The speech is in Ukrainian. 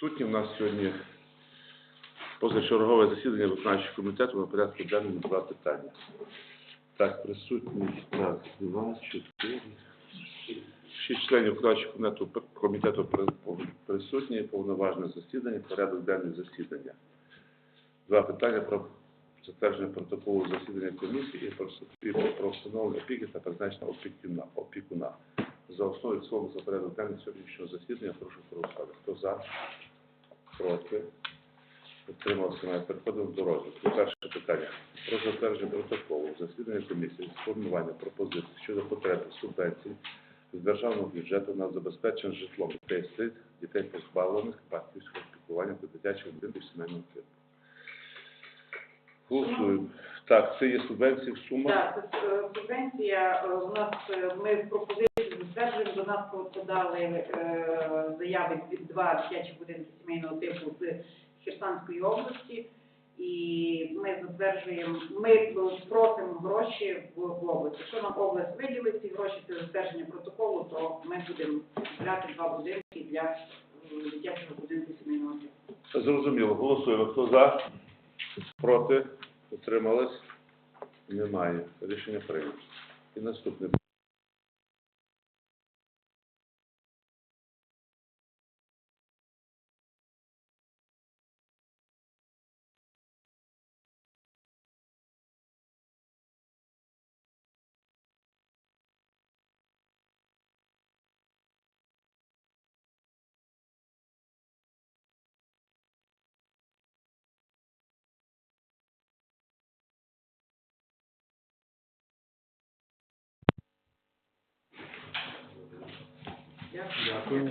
Сутні у нас сьогодні позачергове засідання виконавчого комітету на порядку денному два питання. Так, присутні так, два, чотири, шість членів виконавчого комітету, присутні, повноважне засідання, порядок денний засідання. Два питання про затвердження протоколу засідання комісії і про, встановлення опіки та призначення опікуна. За і в за порядок денний сьогоднішнього засідання прошу проголосувати. Хто за? Проти? Утримався немає. Переходимо до розгляду. Перше питання. Про затвердження протоколу засідання комісії з формування пропозицій щодо потреби субвенцій з державного бюджету на забезпечення житлом дітей дітей позбавлених батьківського піклування та дитячих будинків сімейного типу. Голосуємо. Так, це є субвенції в сумах. Так, субвенція, у нас, е, ми пропозиції затверджуємо, до нас подали е, заяви від два дитячі будинки сімейного типу з Херсонської області, і ми затверджуємо, ми просимо гроші в, в область. Якщо нам область виділить ці гроші, це затвердження протоколу, то ми будемо брати два будинки для дитячого будинку сімейного типу. Зрозуміло. Голосуємо. Хто за? Проти? Утримались? Немає. Рішення прийнято. І наступне. Дякую.